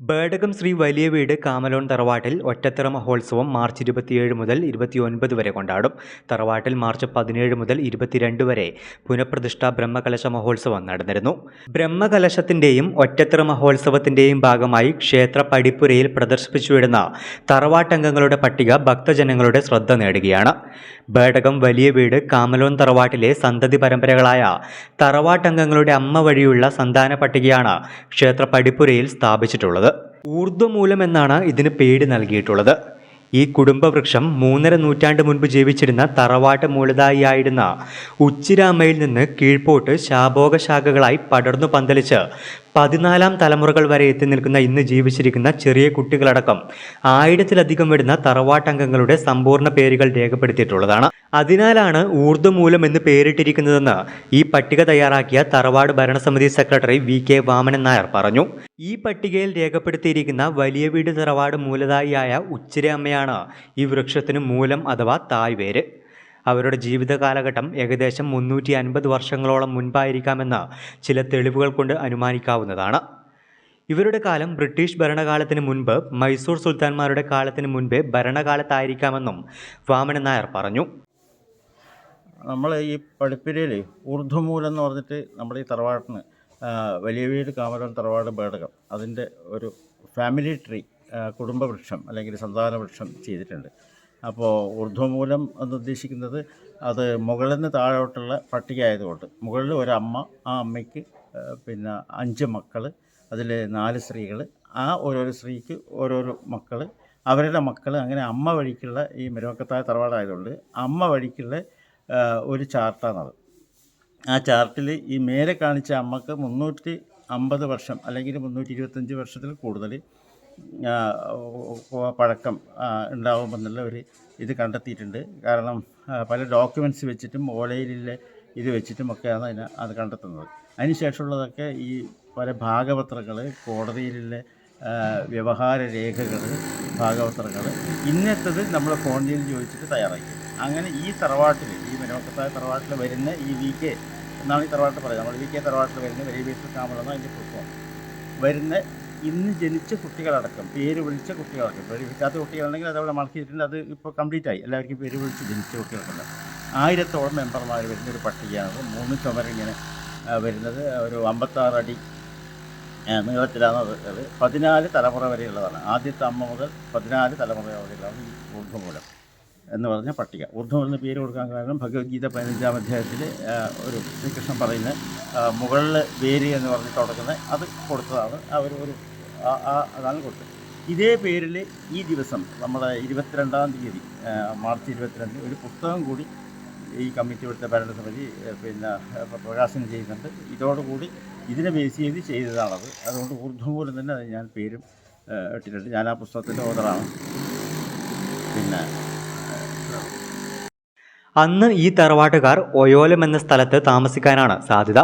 ബേഡകം ശ്രീ വലിയ വീട് കാമലോൺ തറവാട്ടിൽ ഒറ്റത്തറ മഹോത്സവം മാർച്ച് ഇരുപത്തിയേഴ് മുതൽ ഇരുപത്തിയൊൻപത് വരെ കൊണ്ടാടും. തറവാട്ടിൽ മാർച്ച് പതിനേഴ് മുതൽ ഇരുപത്തിരണ്ട് വരെ പുനഃപ്രതിഷ്ഠാ ബ്രഹ്മകലശ മഹോത്സവം നടന്നിരുന്നു. ബ്രഹ്മകലശത്തിന്റെയും ഒറ്റത്തറ മഹോത്സവത്തിന്റെയും ഭാഗമായി ക്ഷേത്ര പടിപ്പുരയിൽ പ്രദർശിപ്പിച്ചുവിടുന്ന തറവാട്ടംഗങ്ങളുടെ പട്ടിക ഭക്തജനങ്ങളുടെ ശ്രദ്ധ നേടുകയാണ്. ബേടകം വലിയ വീട് കാമലോൺ തറവാട്ടിലെ സന്തതി പരമ്പരകളായ തറവാട്ടംഗങ്ങളുടെ അമ്മ വഴിയുള്ള സന്താന പട്ടികയാണ് ക്ഷേത്ര പടിപ്പുരയിൽ സ്ഥാപിച്ചിട്ടുള്ളത്. ഊർധ്വമൂലം എന്നാണ് ഇതിന് പേര് നൽകിയിട്ടുള്ളത്. ഈ കുടുംബവൃക്ഷം മൂന്നര നൂറ്റാണ്ട് മുൻപ് ജീവിച്ചിരുന്ന തറവാട്ട് മൂലതായിയായിരുന്ന ഉച്ചിരാമയിൽ നിന്ന് കീഴ്പോട്ട് ശാഭോഗ ശാഖകളായി പടർന്നു പന്തലിച്ച് പതിനാലാം തലമുറകൾ വരെ എത്തി നിൽക്കുന്ന ഇന്ന് ജീവിച്ചിരിക്കുന്ന ചെറിയ കുട്ടികളടക്കം ആയിരത്തിലധികം വരുന്ന തറവാട്ടംഗങ്ങളുടെ സമ്പൂർണ പേരുകൾ രേഖപ്പെടുത്തിയിട്ടുള്ളതാണ്. അതിനാലാണ് ഊർധ്വമൂലം എന്ന് പേരിട്ടിരിക്കുന്നതെന്ന് ഈ പട്ടിക തയ്യാറാക്കിയ തറവാട് ഭരണസമിതി secretary V K Vamanan Nair പറഞ്ഞു. ഈ പട്ടികയിൽ രേഖപ്പെടുത്തിയിരിക്കുന്ന വലിയ വീട് തറവാട് മൂലതായിയായ ഉച്ചിര അമ്മയാണ് ഈ വൃക്ഷത്തിന് മൂലം അഥവാ തായ്വേര്. അവരുടെ ജീവിത കാലഘട്ടം ഏകദേശം മുന്നൂറ്റി അൻപത് വർഷങ്ങളോളം മുൻപായിരിക്കാമെന്ന് ചില തെളിവുകൾ കൊണ്ട് അനുമാനിക്കാവുന്നതാണ്. ഇവരുടെ കാലം ബ്രിട്ടീഷ് ഭരണകാലത്തിന് മുൻപ് മൈസൂർ സുൽത്താൻമാരുടെ കാലത്തിന് മുൻപേ ഭരണകാലത്തായിരിക്കാമെന്നും വാമനൻ നായർ പറഞ്ഞു. നമ്മൾ ഈ പഠിപ്പിരയിൽ എന്ന് പറഞ്ഞിട്ട് നമ്മുടെ ഈ തറവാട്ടിന് വലിയ വീട് കാമരം തറവാട് ബേടകം അതിന്റെ ഒരു ഫാമിലി ട്രീ കുടുംബവൃക്ഷം അല്ലെങ്കിൽ സന്താന വൃക്ഷം ചെയ്തിട്ടുണ്ട്. അപ്പോൾ ഊർധ്വമൂലം എന്ന് ഉദ്ദേശിക്കുന്നത് അത് മുകളിൽ നിന്ന് താഴോട്ടുള്ള പട്ടിക ആയതുകൊണ്ട് മുകളിൽ ഒരമ്മ ആ അമ്മയ്ക്ക് പിന്നെ അഞ്ച് മക്കൾ അതിൽ നാല് സ്ത്രീകൾ ആ ഓരോരോ സ്ത്രീക്ക് ഓരോരോ മക്കൾ അവരുടെ മക്കൾ അങ്ങനെ അമ്മ വഴിക്കുള്ള ഈ മരുമക്കത്തായ തറവാടായതുകൊണ്ട് അമ്മ വഴിക്കുള്ള ഒരു ചാർട്ടാണത് ആ ചാർട്ടിൽ ഈ മേലെ കാണിച്ച അമ്മയ്ക്ക് മുന്നൂറ്റി അമ്പത് വർഷം അല്ലെങ്കിൽ മുന്നൂറ്റി ഇരുപത്തഞ്ച് വർഷത്തിൽ കൂടുതൽ പഴക്കം ഉണ്ടാവുമെന്നുള്ള ഒരു ഇത് കണ്ടെത്തിയിട്ടുണ്ട്. കാരണം പല ഡോക്യുമെന്റ്സ് വെച്ചിട്ടും ഓലയിലെ ഇത് വെച്ചിട്ടുമൊക്കെയാണ് അതിനെ അത് കണ്ടെത്തുന്നത്. അതിനുശേഷമുള്ളതൊക്കെ ഈ പല ഭാഗപത്രങ്ങൾ കോടതിയിലെ ആ, വ്യവഹാര രേഖകൾ ഭാഗപത്രങ്ങൾ ഇന്നത്തത് നമ്മൾ ഫോണിൽ ചോദിച്ചിട്ട് തയ്യാറാക്കി. അങ്ങനെ ഈ തറവാട്ടിൽ ഈ മനോഹത്തായ തറവാട്ടിൽ വരുന്ന ഈ വി കെ എന്നാണ് ഈ തറവാട്ടിൽ പറയുന്നത്. നമ്മൾ വി കെ തറവാട്ടിൽ വരുന്ന വലിയ വീട്ടിൽ കാമളെന്ന് അതിന്റെ പുസ്തകം വരുന്ന ഇന്ന് ജനിച്ച കുട്ടികളടക്കം പേര് വിളിച്ച കുട്ടികളടക്കം പേര് വിളിക്കാത്ത കുട്ടികളുണ്ടെങ്കിൽ അതവിടെ മാർക്ക് ചെയ്തിട്ടുണ്ട് അത് ഇപ്പോൾ കംപ്ലീറ്റ് ആയി. എല്ലാവർക്കും പേര് വിളിച്ച് ജനിച്ച കുട്ടികൾക്കുണ്ട് ആയിരത്തോളം മെമ്പർമാർ വരുന്ന ഒരു പട്ടികയാണ് മൂന്ന് ചുമർ ഇങ്ങനെ വരുന്നത്. ഒരു അമ്പത്താറ് അടി നീളത്തിലാണ് അത് പതിനാല് തലമുറ വരെയുള്ളതാണ്. ആദ്യത്തെ അമ്മ മുതൽ പതിനാല് തലമുറ വരെയുള്ളതാണ് ഈ ഊർധ്വമൂലം. എന്ന് പറഞ്ഞ പട്ടിക. ഊർധ്വമൂലം എന്ന് പേര് കൊടുക്കാൻ കാരണം ഭഗവത്ഗീത പതിനഞ്ചാം അധ്യായത്തിൽ ഒരു ശ്രീകൃഷ്ണൻ പറയുന്ന മുകളിൽ വേര് എന്ന് പറഞ്ഞിട്ട് തുടങ്ങുന്നത് അത് കൊടുത്തതാണ്. അവർ ഒരു അതാണ് കൊടുത്തത്. ഇതേ പേരിൽ ഈ ദിവസം നമ്മുടെ ഇരുപത്തിരണ്ടാം തീയതി മാർച്ച് ഇരുപത്തിരണ്ടിന് ഒരു പുസ്തകം കൂടി ഈ കമ്മിറ്റി ഇവിടുത്തെ ഭരണസമിതി പിന്നെ പ്രകാശനം ചെയ്യുന്നുണ്ട്. ഇതോടുകൂടി ഇതിനെ ബേസ് ചെയ്ത് ചെയ്തതാണത്. അതുകൊണ്ട് ഊർധ്വമൂലം തന്നെ ഞാൻ പേരും ഇട്ടിട്ടുണ്ട്. ഞാൻ ആ പുസ്തകത്തിന്റെ ഓതറാണ് പിന്നെ അന്ന് ഈ തറവാട്ടുകാർ ഒയോലം എന്ന സ്ഥലത്ത് താമസിക്കാനാണ് സാധ്യത.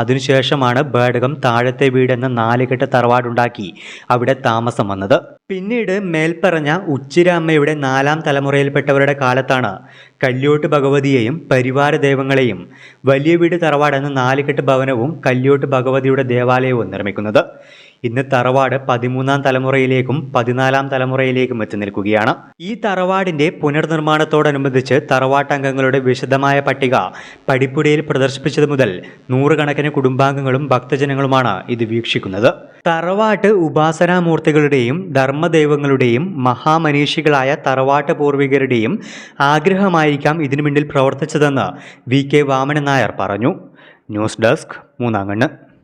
അതിനുശേഷമാണ് ബേഡകം താഴത്തെ വീട് എന്ന നാലുകെട്ട് തറവാടുണ്ടാക്കി അവിടെ താമസം വന്നത്. പിന്നീട് മേൽപ്പറഞ്ഞ ഉച്ചിരാമ്മയുടെ നാലാം തലമുറയിൽപ്പെട്ടവരുടെ കാലത്താണ് കല്യോട്ട് ഭഗവതിയെയും പരിവാര ദൈവങ്ങളെയും വലിയ വീട് തറവാട് എന്ന നാലുകെട്ട് ഭവനവും കല്യോട്ട് ഭഗവതിയുടെ ദേവാലയവും നിർമ്മിക്കുന്നത്. ഇന്ന് തറവാട് പതിമൂന്നാം തലമുറയിലേക്കും പതിനാലാം തലമുറയിലേക്കും എത്തി നിൽക്കുകയാണ്. ഈ തറവാടിന്റെ പുനർനിർമ്മാണത്തോടനുബന്ധിച്ച് തറവാട്ടംഗങ്ങളുടെ വിശദമായ പട്ടിക പടിപ്പുരയിൽ പ്രദർശിപ്പിച്ചത് മുതൽ നൂറുകണക്കിന് കുടുംബാംഗങ്ങളും ഭക്തജനങ്ങളുമാണ് ഇത് വീക്ഷിക്കുന്നത്. തറവാട്ട് ഉപാസനാമൂർത്തികളുടെയും ധർമ്മദൈവങ്ങളുടെയും മഹാമനീഷികളായ തറവാട്ട് പൂർവികരുടെയും ആഗ്രഹമായിരിക്കാം ഇതിനു മുന്നിൽ പ്രവർത്തിച്ചതെന്ന് വി കെ വാമനൻ നായർ പറഞ്ഞു. News desk മൂന്നാങ്കണ്ണ്